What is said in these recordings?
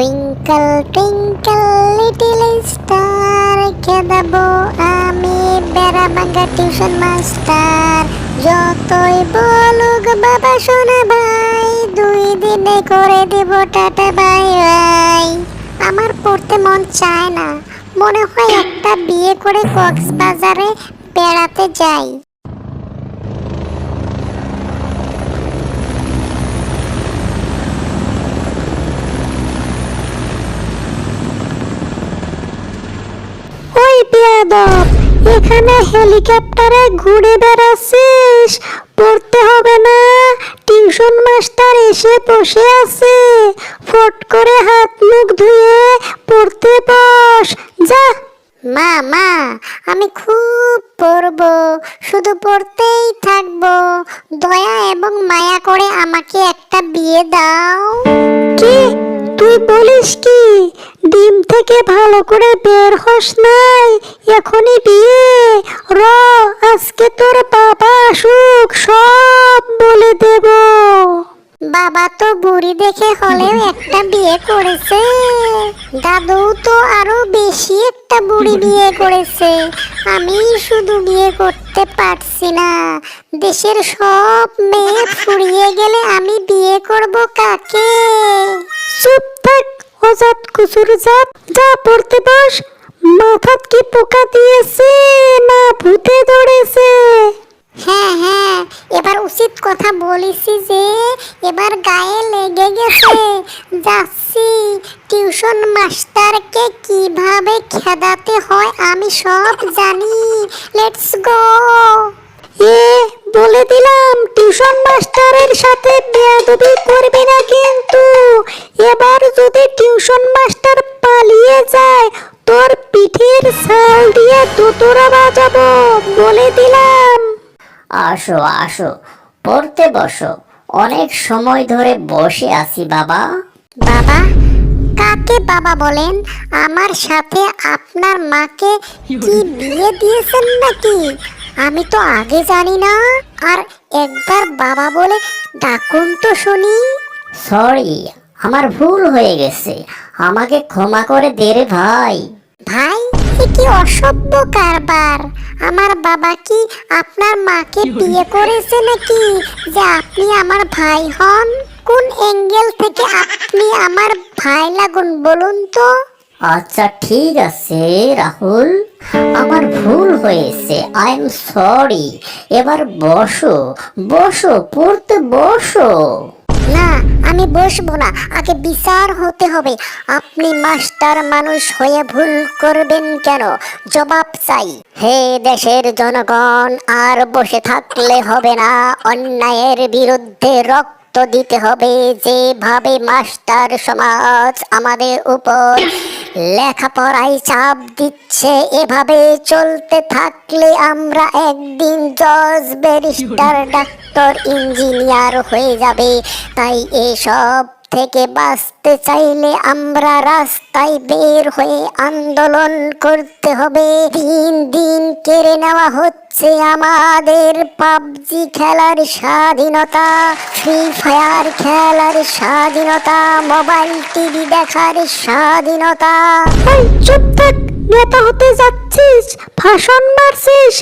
Twinkle twinkle little star খেদাবো আমি বেড়া ভাঙ্গা টিউশন মাস্টার যতই বলুক বাবা শোনা ভাই দুই দিনে করে দেব টাটা বাই বাই আমার পড়তে মন চায় না মনে হয় একটা বিয়ে করে কক্সবাজারে বেড়াতে যাই ওই বেয়াদব। এখানে হেলিকপ্টারে ঘুরে বেড়াচ্ছিস। পড়তে হবে না। টিউশন মাস্টার এসে বসে আছে। ফট করে হাত মুখ ধুয়ে পড়তে বস। যা। মা মা আমি খুব পড়ব। শুধু পড়তেই থাকব। দয়া এবং মায়া করে আমাকে একটা বিয়ে দাও। কি? তুই বলিস কি? ডিম থেকে ভালো করে বের হস নাই, এখনই বিয়ে। র, আজকে তোর বাবা আসুক, সব বলে দেব। বাবা তো বুড়ি দেখে হলেও একটা বিয়ে করেছে। দাদু তো আরও বেশি একটা বুড়ি বিয়ে করেছে। আমি শুধু বিয়ে করতে পারছি না। দেশের সব মেয়ে ফুরিয়ে গেলে আমি বিয়ে করব কাকে? চুপ থাক, অজাত জাত, যা পড়তে বস, মাথাত কি পোকা দিয়েছে না ভূতে ধরেছে? হ্যাঁ হ্যাঁ এবার উচিত কথা বলেছি যে, এবার গায়ে লেগে গেছে। যাচ্ছি, টিউশন মাস্টারকে কীভাবে খেদাতে হয় আমি সব জানি। Let's go. এ বলে দিলাম টিউশন মাস্টারের সাথে বেয়াদবি করবি না কিন্তু। এবার যদি টিউশন মাস্টার পালিয়ে যায় তোর পিঠের ছাল দিয়ে দুতরা বাজাবো বলে দিলাম। আসো আসো পড়তে বসো। অনেক সময় ধরে বসে আছি বাবা। বাবা কাকে বাবা বলেন? আমার সাথে আপনার মাকে কি বিয়ে দিয়েছেন নাকি? আমি তো আগে জানি না। আর একবার বাবা বলে ডাকুন তো শুনি। সরি আমার ভুল হয়ে গেছে। আমাকে ক্ষমা করে দে রে ভাই। ভাই এ কি অসভ্য কারবার। আমার বাবা কি আপনার মাকে বিয়ে করেছে নাকি? যে আপনি আমার ভাই হন? কোন অ্যাঙ্গেল থেকে আপনি আমার ভাই লাগুন বলুন তো? আচ্ছা ঠিক আছে রাহুল। আমার ভুল হয়েছে আই এম সরি এবার বসো বসো পড়তে বসো। না আমি বসবো না আগে বিচার হতে হবে। আপনি মাস্টার মানুষ হয়ে ভুল করবেন কেন? জবাব চাই। হে দেশের জনগণ আর বসে থাকলে হবে না। অন্যায়ের বিরুদ্ধে রক্ত তো দিতে হবে। যেভাবে মাস্টার সমাজ আমাদের উপর লেখাপড়ায় চাপ দিচ্ছে, এভাবে চলতে থাকলে আমরা একদিন জজ, ব্যারিস্টার, ডাক্তার, ইঞ্জিনিয়ার হয়ে যাবে। তাই এসব থেকে বাঁচতে চাইলে আমরা রাস্তায় বের হয়ে আন্দোলন করতে হবে। দিন দিন কেড়ে নেওয়া হচ্ছে আমাদের পাবজি খেলার স্বাধীনতা, ফ্রি ফায়ার খেলার স্বাধীনতা, মোবাইল, টিভি দেখার স্বাধীনতা। চুপ থাক, নেতা হতে যাচ্ছিস, ভাষণ মারছিস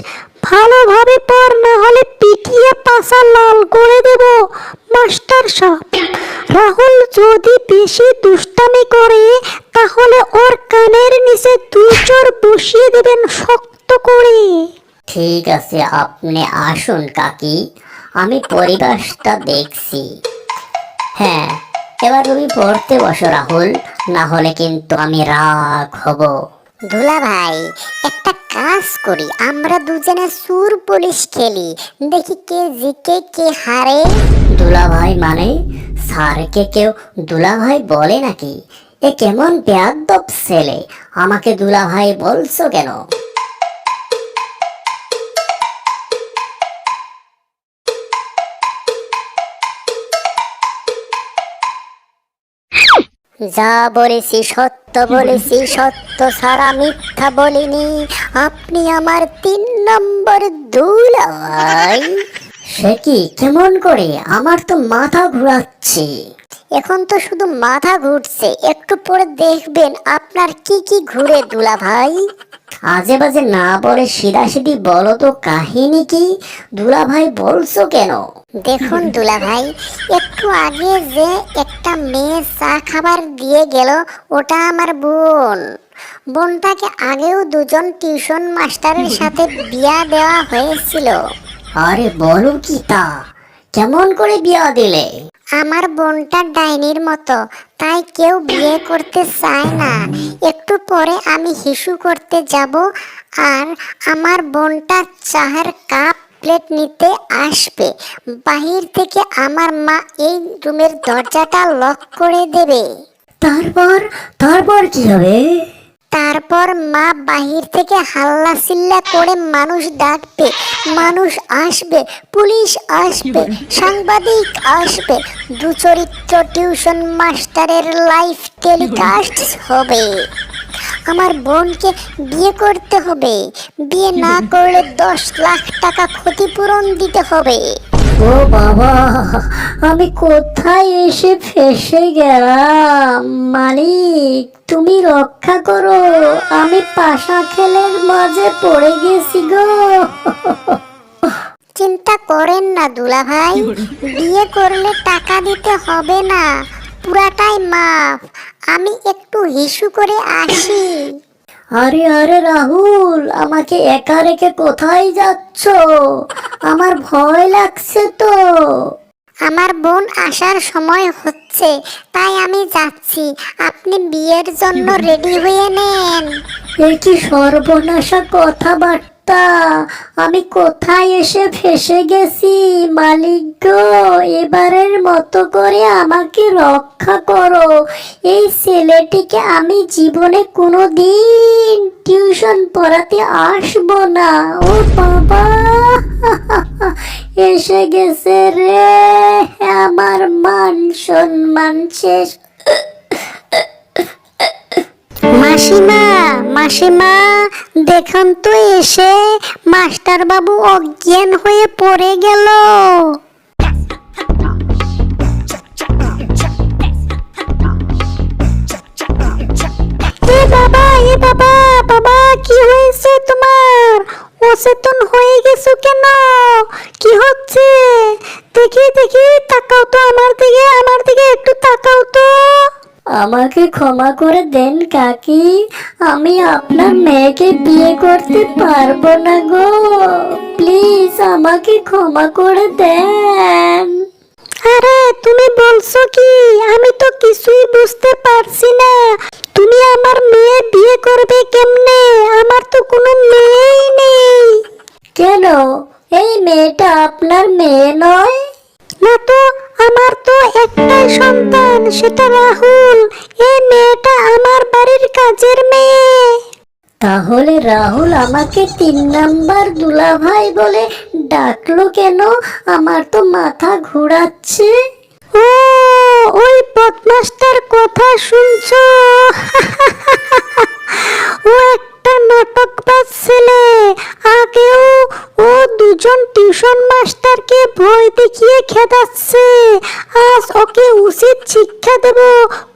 ভালোভাবে পর না হলে পিটিয়ে পাশা লাল করে দেব, মাস্টার সাহেব রাহুল যদি বেশি দুষ্টামি করে, তাহলে ওর কানের নিচে দুই চোর বসিয়ে দেবেন শক্ত করে। ঠিক আছে, আপনি আসুন কাকি, আমি পরিবেশটা দেখছি। হ্যাঁ এবার তুমি পড়তে বসো রাহুল, না হলে কিন্তু আমি রাগ হব। দুলা ভাই একটা কাজ করি, আমরা দুজনে সুর পুলিশ খেলি। দেখি কে জিতে কে হারে। দুলা ভাই মানে? স্যারকে কেউ দুলা ভাই বলে নাকি? এ কেমন বেয়াদব ছেলে। আমাকে দুলা ভাই বলছো কেন? যা বলেছি সত্য বলেছি সত্য সারা মিথ্যা বলিনি। আপনি আমার তিন নম্বর দুলাভাই। সে কি? কেমন করে? আমার তো মাথা ঘুরাচ্ছে। এখন তো শুধু মাথা ঘুরছে। একটু পরে দেখবেন আপনার কি কি ঘুরে দুলা ভাই। আজে বাজে না বলে সিধা সিধি বলো তো কাহিনী কি? দুলা ভাই বলছো কেন? দেখুন দুলা ভাই একটু আগে যে একটা মেয়ে চা খাবার দিয়ে গেল ওটা আমার বোন। বোনটাকে আগেও দুজন টিউশন মাস্টারের সাথে বিয়া দেওয়া হয়েছিল। আরে বলো কি তা? কেমন করে বিয়া দিলে? আমার বোনটা ডাইনির মতো তাই কেউ বিয়ে করতে চায় না। একটু পরে আমি হিসু করতে যাব আর আমার বোনটা চায়ের কাপ প্লেট নিতে আসবে। বাহির থেকে আমার মা এই রুমের দরজাটা লক করে দেবে। তারপর তারপর কি হবে? তারপর মা বাহির থেকে হাল্লা চিল্লা করে মানুষ ডাকবে মানুষ আসবে পুলিশ আসবে সাংবাদিক আসবে দুচরিত্র টিউশন মাস্টারের লাইভ টেলিকাস্ট হবে। আমার বোনকে বিয়ে করতে হবে বিয়ে না করলে দশ লাখ টাকা ক্ষতিপূরণ দিতে হবে। ও বাবা, আমি কোথায় এসে ফেসে গেলাম? মালিক, তুমি রক্ষা করো। আমি পাশা খেলের মাঝে পড়ে গেছি গো। চিন্তা করেন না দুলা ভাই বিয়ে করলে টাকা দিতে হবে না, পুরাটাই মাফ। আমি একটু হিসু করে আসি। আরে আরে রাহুল আমাকে একা রেখে কোথায় যাচ্ছ? আমার ভয় লাগছে তো। আমার বোন আসার সময় হচ্ছে তাই আমি যাচ্ছি। আপনি বিয়ের জন্য রেডি হয়ে নেন। এ কি সর্বনাশা কথাবার্তা? আমি কোথায় এসে ফেসে গেছি, মালিক গো? এবারের মতো করে আমাকে রক্ষা করো। এই ছেলেটিকে আমি জীবনে কোনো দিন টিউশন পড়াতে আসব না। ও বাবা, এসে গেছে রে। আমার মান সম্মান শেষ। মাসিমা মাসিমা দেখুন তো এসে মাস্টার বাবু অজ্ঞান হয়ে পড়ে গেল। বাবা, এ বাবা বাবা, কি হয়েছে তোমার? অচেতন হয়ে গেছো কেন? কি হচ্ছে? দেখি দেখি, তাকাও তো আমার দিকে আমার দিকে একটু তাকাও তো। আমাকে ক্ষমা করে দেন কাকি। আমি আপনার মেয়েকে বিয়ে করতে পারব না গো। প্লিজ আমাকে ক্ষমা করে দেন। আরে তুমি বলছো কি? আমি তো কিছুই বুঝতে পারছি না। তুমি আমার মেয়ে বিয়ে করবে কেমনে? আমার তো কোনো মেয়েই নেই। কেন? এই মেয়েটা আপনার মেয়ে নয়? না তো আমার তো একটাই সন্তান সেটা রাহুল। এই মেয়েটা আমার বাড়ির কাজের মেয়ে। তাহলে রাহুল আমাকে তিন নাম্বার দুলাভাই বলে ডাকলো কেন? আমার তো মাথা ঘোরাচ্ছে। ও ওই বদমাস্টার কথা শুনছো? ও একটা নাটকবাজ ছেলে আগেও ও দুজন টিউশন মাস্টারকে ভয় দেখিয়ে খেদাচ্ছে। আজ ওকে উচিত শিক্ষা দেব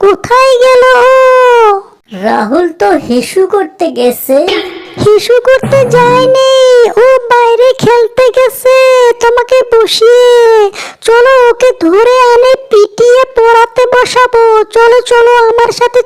কোথায় গেল রাহুল তো হিসু করতে গেছে। হিসু করতে যায়নি ও বাইরে খেলতে গেছে তোমাকে বসিয়ে। চলো ওকে ধরে আনে পিটিয়ে পড়াতে বসাবো। চলো চলো আমার সাথে